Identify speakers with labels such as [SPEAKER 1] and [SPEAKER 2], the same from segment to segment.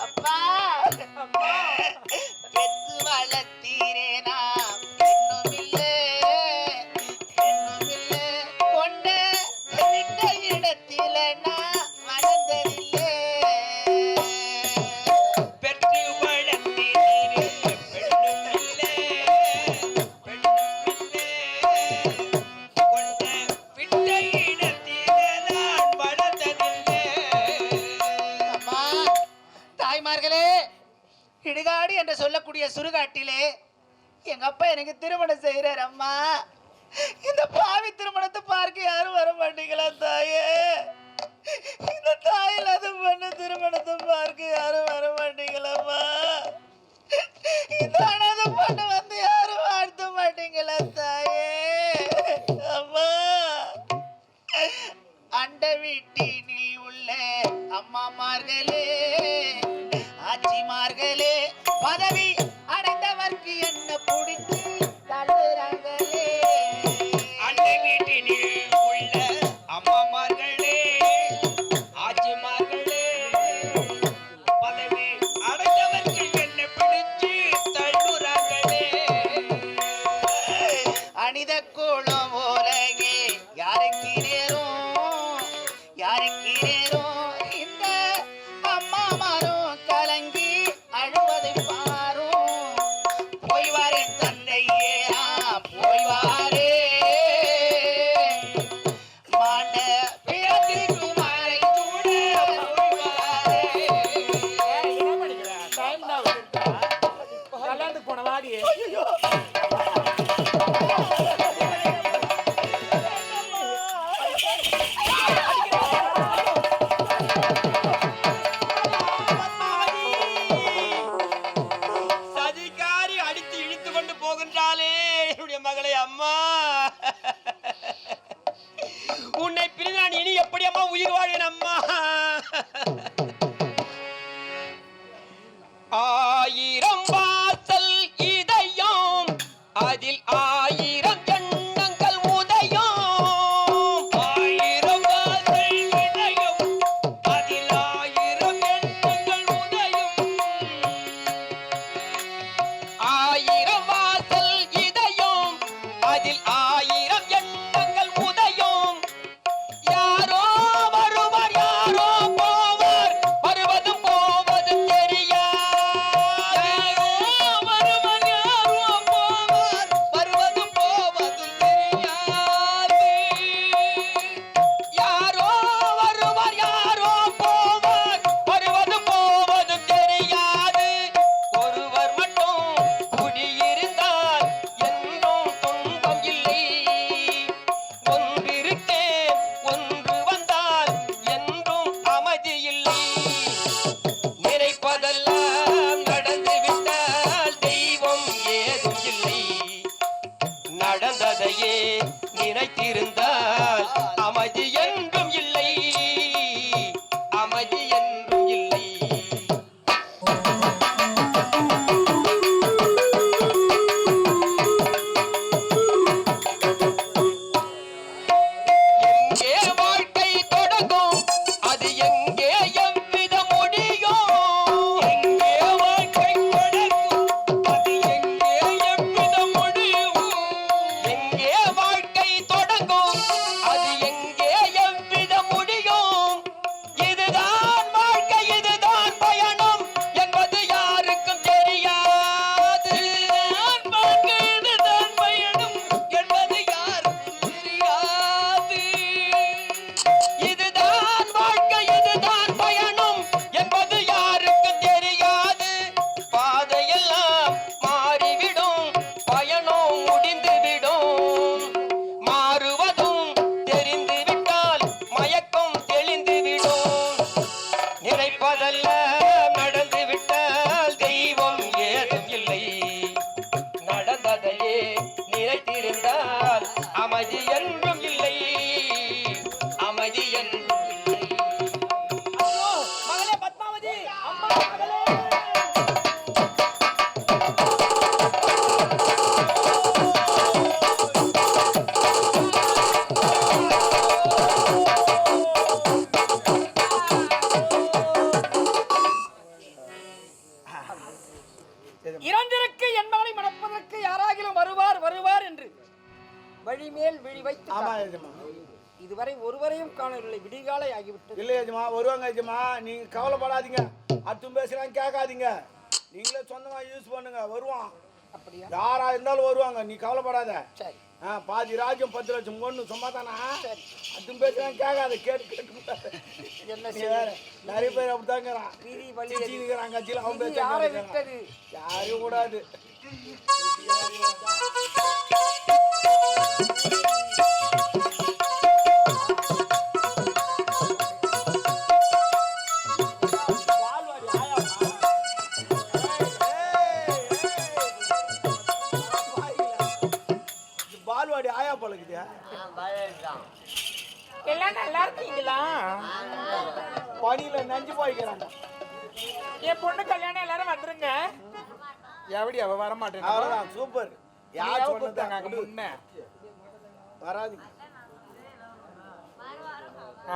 [SPEAKER 1] அப்பா பெத்து
[SPEAKER 2] வளர்த்தீரே.
[SPEAKER 1] என்று சொல்லக்கூடிய சுருகாட்டிலே எங்க அப்பா எனக்கு திருமணம் செய்யறாரு அம்மா. இந்த பாவி திருமணத்தை பார்க்க யாரும் வர மாட்டீங்களா தாயே? இந்த தாயில் அது பண்ண திருமணத்தை பார்க்க யாரும் வர மாட்டீங்களாம்மா
[SPEAKER 3] இறந்திருக்கு என்பவனை மணப்பதற்கு யாராகிலும் வருவார் வருவார் என்று வழிமேல் விழி வைத்து இதுவரை ஒருவரையும் காணவில்லை விடிகாலை ஆகிவிட்டது.
[SPEAKER 4] இல்ல எஜமா வருவாங்க எஜமா. நீங்க கவலைப்படாதீங்க. அத்தும் பேசுறாங்க கேட்காதீங்க. நீங்களே சொந்தமா யூஸ் பண்ணுங்க வருவான்.
[SPEAKER 3] அப்படியா?
[SPEAKER 4] யாரா இருந்தாலும் வருவாங்க நீ கவலைப்படாத.
[SPEAKER 3] சரி.
[SPEAKER 4] பாதி ராஜ்யம் பத்து லட்சம் பொண்ணு சும்மா தானா அத்தும் பேசுறாங்க கேட்காத கேட்டு கேட்டு
[SPEAKER 3] என்ன
[SPEAKER 4] நிறைய பேர் அப்படித்தாங்கிறான். இருக்கிறான் கட்சியில் அவன்
[SPEAKER 3] விதி
[SPEAKER 4] பேச
[SPEAKER 3] யாரை
[SPEAKER 4] மாட்டேங்கிறான்.
[SPEAKER 3] விட்டது?
[SPEAKER 4] யாரையும் கூடாது பழகுதியா?
[SPEAKER 3] எல்லாம் நல்லா இருக்கீங்களா?
[SPEAKER 4] பனியில நஞ்சு போய்க்கிறாங்க.
[SPEAKER 3] என் பொண்ணு கல்யாணம் எல்லாரும் வந்துருங்க.
[SPEAKER 4] எப்படி அவ வர மாட்டேன் அவ்வளவுதான் சூப்பர் யார் சொன்னதாங்க
[SPEAKER 3] முன்ன.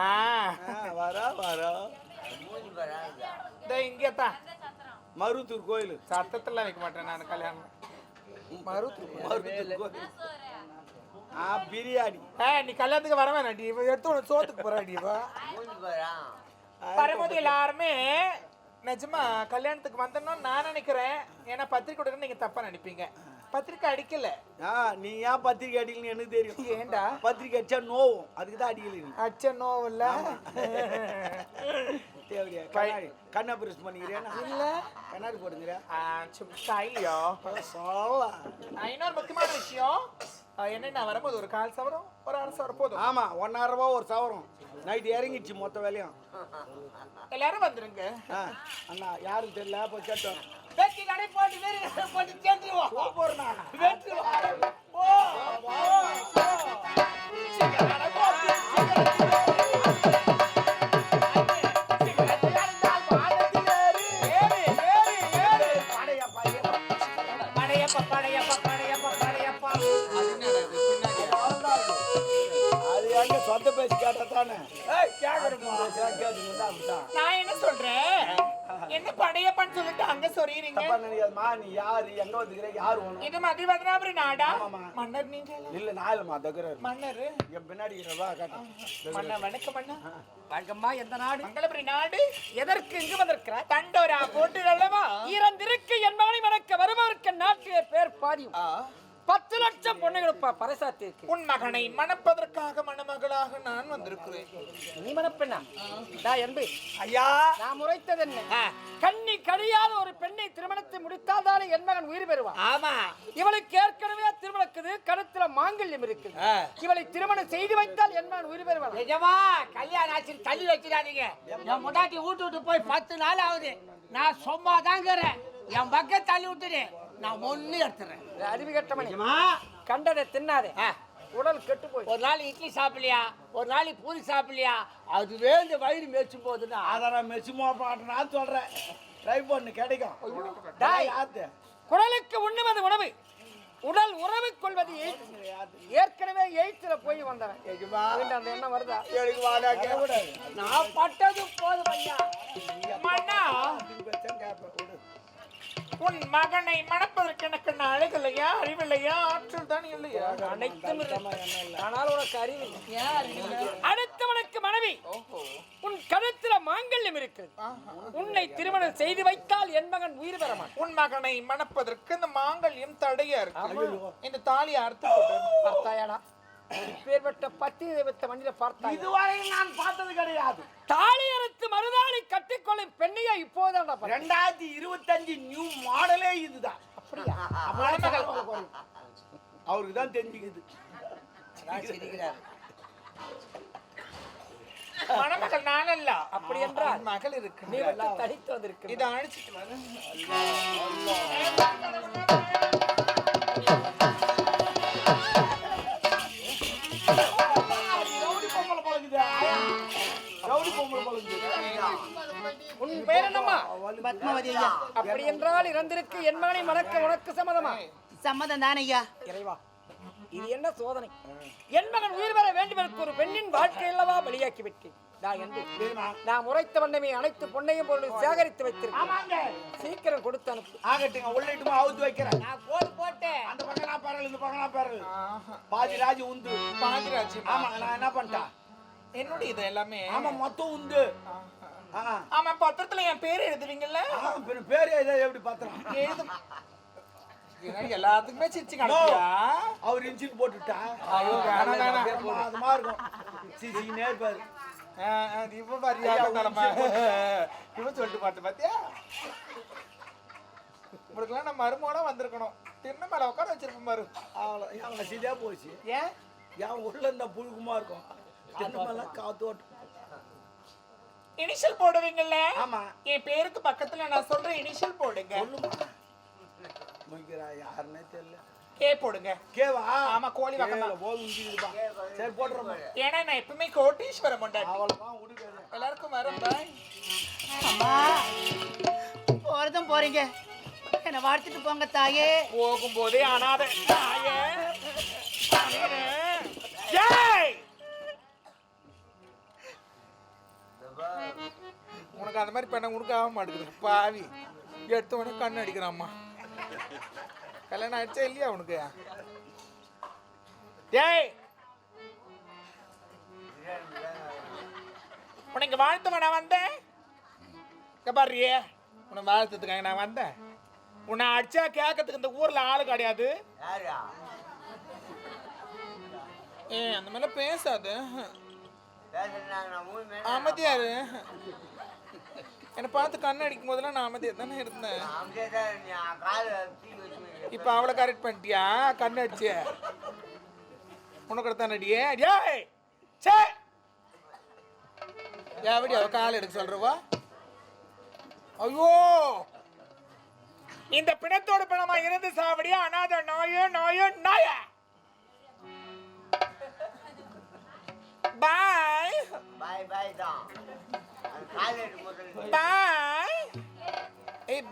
[SPEAKER 3] ஆ,
[SPEAKER 4] வரா வரா.
[SPEAKER 3] இந்த இங்கே தான்
[SPEAKER 4] மருத்தூர் கோயில்.
[SPEAKER 3] சத்தத்துல வைக்க மாட்டேன் நான் கல்யாணம். மருத்துவ
[SPEAKER 4] மருத்தூர் கோயில். ஆ பிரியாணி.
[SPEAKER 3] ஏ நீ கல்யாணத்துக்கு வர வேணாம். டி எடுத்து உனக்கு சோத்துக்கு போறா டி வரும்போது எல்லாருமே நிஜமா கல்யாணத்துக்கு வந்தோம்னு நான் நினைக்கிறேன். ஏன்னா பத்திரிக்கை கொடுக்க நீங்க தப்பா நினைப்பீங்க. பத்திரிக்கை அடிக்கல.
[SPEAKER 4] ஆ நீ ஏன் பத்திரிக்கை அடிக்கலன்னு எனக்கு தெரியும்.
[SPEAKER 3] ஏண்டா?
[SPEAKER 4] பத்திரிக்கை அடிச்சா நோவும். அதுக்கு தான் அடிக்கல
[SPEAKER 3] அச்ச நோவில்ல
[SPEAKER 4] தேவையா கண்ணாடி கண் ஆபரேஷன் பண்ணிக்கிறியா
[SPEAKER 3] இல்ல.
[SPEAKER 4] கண்ணாடி
[SPEAKER 3] ஸ்டைலியோ
[SPEAKER 4] சொல்லலாம்
[SPEAKER 3] இன்னொரு முக்கியமான விஷயம். ஆ, என்ன நான் வரும்போது? ஒரு கால் சவரம் ஒரு அரை சவரம் போதும்.
[SPEAKER 4] ஆமா ஒன்னாயிரம் ரூபாய் ஒரு சவரம். நைட் இறங்கிடுச்சு மொத்த வேலையும்.
[SPEAKER 3] எல்லாரும் வந்துருங்க.
[SPEAKER 4] அண்ணா யாரும் தெரியல போய் கேட்டோம்.
[SPEAKER 3] வெட்டி கடை போட்டு வேறு போட்டு சேர்ந்துருவோம்.
[SPEAKER 4] சூப்பர்ண்ணா
[SPEAKER 3] வெற்றி ஓ ஓ
[SPEAKER 4] சொந்த பேச்சு கேட்டா தானே
[SPEAKER 3] நான் என்ன சொல்றேன்? என்ன படையப்பான்னு சொல்லிட்டு அங்க சொல்றீங்க
[SPEAKER 4] தப்பா நினைக்காதம்மா. நீ யாரு? எங்க வந்துக்கிற? யாரு வேணும்
[SPEAKER 3] இது மதிவதனாபுரி நாடா?
[SPEAKER 4] ஆமாம்மா.
[SPEAKER 3] மன்னர் நீங்க
[SPEAKER 4] இல்ல நான் இல்லம்மா தகுர
[SPEAKER 3] மன்னர்?
[SPEAKER 4] என் பின்னாடி இருக்கிறவா
[SPEAKER 3] வணக்கம் வணக்கம்மா எந்த நாடு? மங்களபுரி நாடு. எதற்கு இங்கு வந்திருக்கிறார் தண்டோரா போட்டு அல்லவா? இறந்திருக்கு என்பவனை வணக்க வருபவருக்கு நாட்டிய பேர் பாரியும். பத்து லட்சம் பொண்ணுகளுப்பா பறைசாத்திருக்கு. உன் மகனை மணப்பதற்காக மணமகளாக நான் வந்திருக்கிறேன். நீ மணப்பெண்ணா? டா என்பே
[SPEAKER 4] ஐயா.
[SPEAKER 3] நான் முறைத்தது என்ன? கண்ணி கடியாத ஒரு பெண்ணை திருமணத்தை முடித்தால் தானே என் மகன் உயிர் பெறுவான்?
[SPEAKER 5] ஆமா.
[SPEAKER 3] இவளுக்கு ஏற்கனவே திருமணக்குது கருத்துல மாங்கல்யம் இருக்குது. இவளை திருமணம் செய்து வைத்தால் என் மகன் உயிர் பெறுவான்.
[SPEAKER 5] நிஜமா? கல்யாணம் ஆச்சு தள்ளி வச்சிடாதீங்க. என் முன்னாடி வீட்டு விட்டு போய் பத்து நாள் ஆகுது. நான் சும்மா தாங்கிறேன் என் பக்கம் தள்ளி விட்டுடு நான் ஒண்ணு எடுத்துறேன்.
[SPEAKER 3] அறிவு கட்டமணி
[SPEAKER 5] நிஜமா?
[SPEAKER 3] கண்டதை தின்னாதே.
[SPEAKER 5] ஆ.
[SPEAKER 3] உடல் கெட்டு போய்
[SPEAKER 5] ஒரு நாள் இட்லி சாப்பிடலையா? ஒரு நாள் பூரி சாப்பிடலையா? அதுவே இந்த வயிறு மேய்ச்சும் போதுன்னா
[SPEAKER 4] அதை நான் மெச்சுமா பாட்டனா சொல்றேன். ட்ரை பண்ணு கிடைக்கும்.
[SPEAKER 3] டாய். குடலுக்கு உண்ணுவது உணவு. உடல் உறவு கொள்வது. ஏற்கனவே எய்த்துல போய் வந்தவன். அந்த எண்ணம் வருதா?
[SPEAKER 5] நான் பட்டது போதும் ஐயா.
[SPEAKER 3] உன் மகனை மணப்பதற்கு எனக்கு நான் அழகில்லையா அறிவில்லையா ஆற்றல் தான் இல்லையா? அனைத்தும். ஆனால் உனக்கு அறிவு அடுத்தவனுக்கு மனைவி. உன் கழுத்துல மாங்கல்யம் இருக்கு உன்னை திருமணம் செய்து வைத்தால் என் மகன் உயிர் பெற மாட்டான். உன் மகனை மணப்பதற்கு இந்த மாங்கல்யம் தடையா இருக்கு. இந்த தாலியை அறுத்து பார்த்தாயாடா பேர்பட்ட பத்தி தெய்வத்தை வண்டியில பார்த்தாய்?
[SPEAKER 4] இதுவரை நான் பார்த்தது கிடையாது.
[SPEAKER 3] தாலி அறுத்து மறுதாலி கட்டிக்கொள்ளும் பெண்ணையா இப்போதான்
[SPEAKER 4] ரெண்டாயிரத்தி இருபத்தஞ்சு நியூ மாடலே இதுதான்.
[SPEAKER 3] அப்படியா?
[SPEAKER 4] அவருக்கு தான் தெரிஞ்சுக்குது.
[SPEAKER 3] மணமகள் நான் அல்ல. அப்படி என்றால் மகள் இருக்கு நீ தனித்து வந்திருக்கு இதை அழிச்சிட்டு
[SPEAKER 4] பழகுது ரவுடி பொம்பளை பழகுது
[SPEAKER 3] உன் பேர் என்னம்மா?
[SPEAKER 1] பத்மாவதி ஐயா.
[SPEAKER 3] அப்படி என்றால் இறந்திருக்கு என் மகனை மணக்க உனக்கு சம்மதமா?
[SPEAKER 1] சம்மதம் தானே ஐயா.
[SPEAKER 3] இறைவா இது என்ன சோதனை? என் மகன் உயிர் பெற வேண்டும் எனக்கு ஒரு பெண்ணின் வாழ்க்கை அல்லவா பலியாக்கி விட்டேன் நான் என்று நான் உரைத்த வண்ணமே அனைத்து பொண்ணையும் பொருள் சேகரித்து வைத்திருக்கேன் சீக்கிரம் சீக்கிரம் கொடுத்து அனுப்பு.
[SPEAKER 4] ஆகட்டுங்க உள்ள இட்டுமா அவுத்து வைக்கிறேன்.
[SPEAKER 5] நான் கோடு போட்டேன்.
[SPEAKER 4] அந்த பக்கம் நான் பேரல் இந்த பக்கம் நான் பேரல்
[SPEAKER 3] ஆஹா.
[SPEAKER 4] பாதி ராஜி உந்து.
[SPEAKER 3] பாதிராஜி
[SPEAKER 4] ஆமா நான் என்ன பண்ணிட்டேன்?
[SPEAKER 3] என்னுடைய இது எல்லாமே.
[SPEAKER 4] ஆமா மொத்தம். ஆ
[SPEAKER 3] ஆமா பத்திரத்துல என் பேர் எழுதுவீங்கல்ல?
[SPEAKER 4] பேரு எதை எப்படி பாத்துறான்
[SPEAKER 3] எழுது. ஏங்க, எல்லாத்துக்குமே சிரிச்சு கிடப்பியா?
[SPEAKER 4] அவர் இன்சில் போட்டுட்டா.
[SPEAKER 3] ஐயோ, வேணாம், வேணாம்.
[SPEAKER 4] பிரமாதமா இருக்கும்.
[SPEAKER 3] ஆ, நீ இப்ப பாரு,
[SPEAKER 4] ஐயா,
[SPEAKER 3] யாரும் தலைமை. இவன் சொல்லிட்டு பார்த்து பாத்தியா? உங்களுக்குலாம் நான் மருமகனா வந்திருக்கணும். தின்ன மேல உட்கார வச்சிருப்பேன் பாரு.
[SPEAKER 4] அவ்வளோ வசதியா போச்சு.
[SPEAKER 3] ஏன்?
[SPEAKER 4] என் உள்ள இந்த புழுக்குமா இருக்கும். திரும்பலாம் காத்து ஓட்டும்
[SPEAKER 3] இனிஷியல் போடுவீங்கல்ல?
[SPEAKER 4] ஆமா.
[SPEAKER 3] என் பேருக்கு பக்கத்துல நான் சொல்றேன் இனிஷியல் போடுங்க.
[SPEAKER 4] முய்க்கிறா யாருன்னே தெரியல.
[SPEAKER 3] கே போடுங்க.
[SPEAKER 4] கேவா?
[SPEAKER 3] ஆமா, கோழி
[SPEAKER 4] போது முடிஞ்சுதுப்பா சரி போட்டுறோம்
[SPEAKER 3] ஏன்னா நான் எப்பவுமே கோட்டீஸ்வரம் கொண்டாடி எல்லாருக்கும் வரேன் பாய்.
[SPEAKER 1] அம்மா போறதும் போறீங்க. என்னை வாழ்த்துட்டு போங்க தாயே.
[SPEAKER 3] போகும்போதே அனாத தாயே. அண்ணே. உனக்கு அந்த மாதிரி பண்ண உனக்கு ஆக மாட்டேங்குது பாவி. எடுத்த உடனே கண்ணு அடிக்கிறாம்மா. கல்யாணம் ஆயிடுச்சா இல்லையா உனக்கு? டேய்! உனக்கு வாழ்த்து நான் வந்தேன்? பாருறியே. உன்னை வாழ்த்துறதுக்காக நான் வந்தேன். உன்னை அடிச்சா கேட்கறதுக்கு இந்த ஊர்ல ஆளு கிடையாது. ஏ அந்த மாதிரிலாம் பேசாத. அமைதியாரு. என்னை பார்த்து கண்ணு அடிக்கும் போதெல்லாம் நான் அமைதியாக தானே இருந்தேன். இப்போ அவளை கரெக்ட் பண்ணிட்டியா? கண்ணு அடிச்சு. உனக்கு தானே அடியே டேய் சே. எப்படி அவள் கால் எடுக்க சொல்கிறவா ஐயோ. இந்த பிணத்தோட பிணமா இருந்து சாவடியா? அனாத நாயோ நாயோ நாய. பாய்
[SPEAKER 6] பாய் பாய் தான் அது கால் எடுக்கும்
[SPEAKER 3] பாய் ஏய்